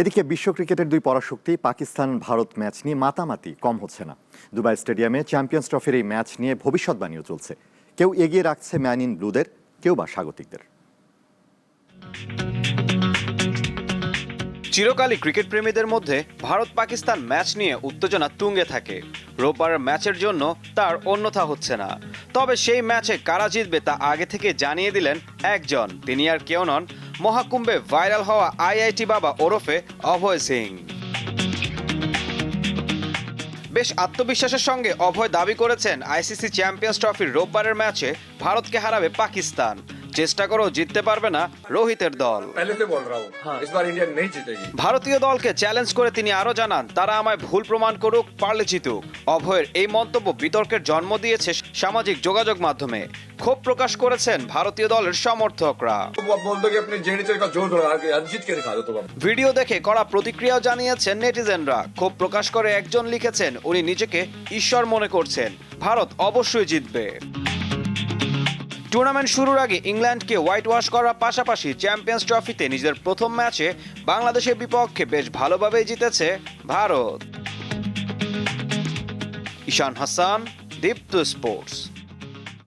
এদিকে বিশ্ব ক্রিকেটের দুই পরাশক্তি, পাকিস্তান, ভারত ম্যাচ নিয়ে মাতামাতি কম হচ্ছে না। দুবাই স্টেডিয়ামে চ্যাম্পিয়ন্স ট্রফির এই ম্যাচ নিয়ে ভবিষ্যৎবাণীও চলছে। কেউ এগিয়ে রাখছে ম্যান ইন ব্লুদের, কেউ বা স্বাগতিকদের। চিরকালই ক্রিকেট প্রেমীদের মধ্যে ভারত পাকিস্তান ম্যাচ নিয়ে উত্তেজনা তুঙ্গে থাকে। রোববারের ম্যাচের জন্য তার অন্যথা হচ্ছে না। তবে সেই ম্যাচে কারা জিতবে তা আগে থেকে জানিয়ে দিলেন একজন। তিনি আর কেউ নন মহাকুম্ভে ভাইরাল হওয়া আইআইটি বাবা ওরফে অভয় সিং। বেশ আত্মবিশ্বাসের সঙ্গে অভয় দাবি করেছেন আইসিসি চ্যাম্পিয়ন্স ট্রফির রোববারের ম্যাচে ভারতকে হারাবে পাকিস্তান। চেষ্টা করেও জিততে পারবে না রোহিতের দল। ভারতীয় দলকে চ্যালেঞ্জ করে তিনি আরও জানান তারা আমায় ভুল প্রমাণ করুক পারলে জিতুক। অভয়ের এই মন্তব্য বিতর্কের জন্ম দিয়েছে সামাজিক যোগাযোগ মাধ্যমে। ক্ষোভ প্রকাশ করেছেন ভারতীয় দলের সমর্থকরা। ভিডিও দেখে কড়া প্রতিক্রিয়া জানিয়েছেন নেটিজেনরা। ক্ষোভ প্রকাশ করে একজন লিখেছেন, উনি নিজেকে ঈশ্বর মনে করছেন। ভারত অবশ্যই জিতবে। টুর্নামেন্ট শুরুর আগে ইংল্যান্ডকে হোয়াইট ওয়াশ করার পাশাপাশি চ্যাম্পিয়ন্স ট্রফিতে নিজের প্রথম ম্যাচে বাংলাদেশের বিপক্ষে বেশ ভালোভাবেই জিতেছে ভারত। ঈশান হাসান, দীপ্ত স্পোর্টস।